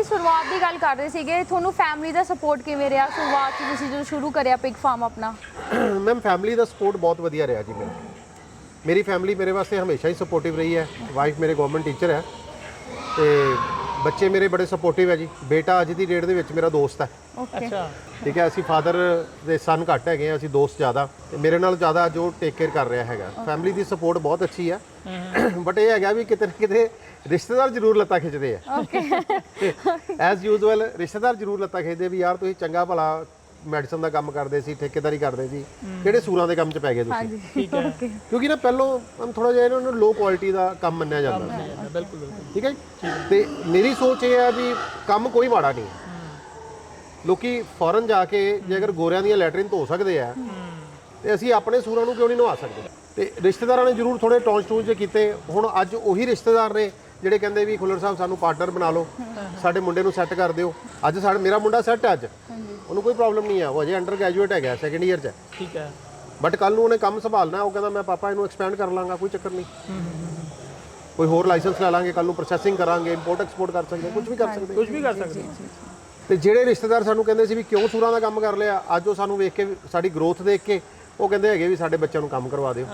ਅਸੀਂ ਸ਼ੁਰੂਆਤ ਦੀ ਗੱਲ ਕਰ ਰਹੇ ਸੀਗੇ, ਤੁਹਾਨੂੰ ਫੈਮਿਲੀ ਦਾ ਸਪੋਰਟ ਕਿਵੇਂ ਰਿਹਾ? ਸ਼ੁਰੂਆਤ 'ਚ ਤੁਸੀਂ ਜਦੋਂ ਸ਼ੁਰੂ ਕਰਿਆ ਪਿਗ ਫਾਰਮ ਆਪਣਾ? ਮੈਮ ਫੈਮਿਲੀ ਦਾ ਸਪੋਰਟ ਬਹੁਤ ਵਧੀਆ ਰਿਹਾ ਜੀ ਮੇਰਾ। ਮੇਰੀ ਫੈਮਿਲੀ ਮੇਰੇ ਵਾਸਤੇ ਹਮੇਸ਼ਾ ਹੀ ਸਪੋਰਟਿਵ ਰਹੀ ਹੈ। ਵਾਈਫ ਮੇਰੇ ਗਵਰਨਮੈਂਟ ਟੀਚਰ ਹੈ ਤੇ ਬੱਚੇ ਮੇਰੇ ਬੜੇ ਸਪੋਰਟਿਵ ਹੈ ਜੀ। ਬੇਟਾ ਅੱਜ ਦੀ ਡੇਟ ਦੇ ਵਿੱਚ ਮੇਰਾ ਦੋਸਤ ਹੈ ਓਕੇ ਅੱਛਾ। ਠੀਕ ਹੈ ਅਸੀਂ ਫਾਦਰ ਦੇ ਸਨ ਘੱਟ ਹੈਗੇ ਆ ਅਸੀਂ ਦੋਸਤ ਜ਼ਿਆਦਾ। ਤੇ ਮੇਰੇ ਨਾਲ ਜ਼ਿਆਦਾ ਜੋ ਟੇਕ ਕੇਅਰ ਕਰ ਰਿਹਾ ਹੈਗਾ। ਫੈਮਿਲੀ ਦੀ ਸਪੋਰਟ ਬਹੁਤ ਅੱਛੀ ਹੈ ਬਟ ਇਹ ਹੈਗਾ ਵੀ ਕਿਤੇ ਨਾ ਕਿਤੇ ਰਿਸ਼ਤੇਦਾਰ ਜ਼ਰੂਰ ਲੱਤਾਂ ਖਿੱਚਦੇ ਆ। ਓਕੇ ਐਜ਼ ਯੂਜ਼ੁਅਲ ਰਿਸ਼ਤੇਦਾਰ ਜ਼ਰੂਰ ਲੱਤਾਂ ਖਿੱਚਦੇ ਵੀ ਯਾਰ ਤੁਸੀਂ ਚੰਗਾ ਭਲਾ ਮੈਡੀਸਨ ਦਾ ਕੰਮ ਕਰਦੇ ਸੀ ਠੇਕੇਦਾਰੀ ਕਰਦੇ ਸੀ ਕਿਹੜੇ ਸੂਰਾਂ ਦੇ ਕੰਮ 'ਚ ਪੈ ਗਏ ਤੁਸੀਂ? ਹਾਂਜੀ। ਠੀਕ ਹੈ। ਕਿਉਂਕਿ ਨਾ ਪਹਿਲੋਂ ਥੋੜਾ ਜਿਹਾ ਇਹਨਾਂ ਨੂੰ ਲੋ ਕੁਆਲਿਟੀ ਦਾ ਕੰਮ ਮੰਨਿਆ ਜਾਂਦਾ ਸੀ। ਬਿਲਕੁਲ ਬਿਲਕੁਲ। ਠੀਕ ਹੈ? ਤੇ ਮੇਰੀ ਸੋਚ ਇਹ ਹੈ ਵੀ ਕੰਮ ਕੋਈ ਮਾੜਾ ਨਹੀਂ ਹੈ। ਲੋਕੀ ਫੌਰਨ ਜਾ ਕੇ ਜੇ ਅਗਰ ਗੋਰਿਆਂ ਦੀਆਂ ਲੈਟਰਿਨ ਧੋ ਸਕਦੇ ਆ ਤੇ ਅਸੀਂ ਆਪਣੇ ਸੂਰਾਂ ਨੂੰ ਕਿਉਂ ਨਹੀਂ ਨਵਾ ਸਕਦੇ? ਤੇ ਰਿਸ਼ਤੇਦਾਰਾਂ ਨੇ ਜ਼ਰੂਰ ਥੋੜੇ ਟੌਂਚ ਟੂਚ ਜੇ ਕੀਤੇ ਹੁਣ ਅੱਜ ਉਹੀ ਰਿਸ਼ਤੇਦਾਰ ਨੇ ਜਿਹੜੇ ਕਹਿੰਦੇ ਵੀ ਖੁੱਲਰ ਸਾਹਿਬ ਸਾਨੂੰ ਪਾਰਟਨਰ ਬਣਾ ਲਓ ਸਾਡੇ ਮੁੰਡੇ ਨੂੰ ਸੈੱਟ ਕਰ ਦਿਓ। ਅੱਜ ਸਾਡਾ ਮੇਰਾ ਮੁੰਡਾ ਸੈੱਟ ਹੈ ਅੱਜ। ਉਹਨੂੰ ਕੋਈ ਪ੍ਰੋਬਲਮ ਨਹੀਂ ਹੈ ਉਹ ਅਜੇ ਅੰਡਰ ਗ੍ਰੈਜੂਏਟ ਹੈਗਾ ਸੈਕੰਡ ਇਅਰ 'ਚ। ਹੈ ਠੀਕ ਹੈ। ਬਟ ਕੱਲ ਨੂੰ ਉਹਨੇ ਕੰਮ ਸੰਭਾਲਣਾ ਉਹ ਕਹਿੰਦਾ ਮੈਂ ਪਾਪਾ ਇਹਨੂੰ ਐਕਸਪੈਂਡ ਕਰ ਲਾਂਗਾ ਕੋਈ ਚੱਕਰ ਨਹੀਂ। ਕੋਈ ਹੋਰ ਲਾਇਸੈਂਸ ਲੈ ਲਾਂਗੇ ਕੱਲ ਨੂੰ ਪ੍ਰੋਸੈਸਿੰਗ ਕਰਾਂਗੇ ਇੰਪੋਰਟ ਐਕਸਪੋਰਟ ਕਰ ਸਕਦੇ ਕੁਝ ਵੀ ਕਰ ਸਕਦੇ ਕੁਝ ਵੀ ਕਰ ਸਕਦੇ ਹੋ। ਤੇ ਜਿਹੜੇ ਰਿਸ਼ਤੇਦਾਰ ਸਾਨੂੰ ਕਹਿੰਦੇ ਸੀ ਵੀ ਕਿਉਂ ਸੂਰਾਂ ਦਾ ਕੰਮ ਕਰ ਲਿਆ ਅੱਜ ਉਹ ਸਾਨੂੰ ਵੇਖ ਕੇ ਸਾਡੀ ਗਰੋਥ ਦੇਖ ਕੇ ਉਹ ਕਹਿੰਦੇ ਹੈਗੇ ਵੀ ਸਾਡੇ ਬੱਚਿਆਂ ਨੂੰ ਕੰਮ ਕਰਵਾ ਦਿਓ।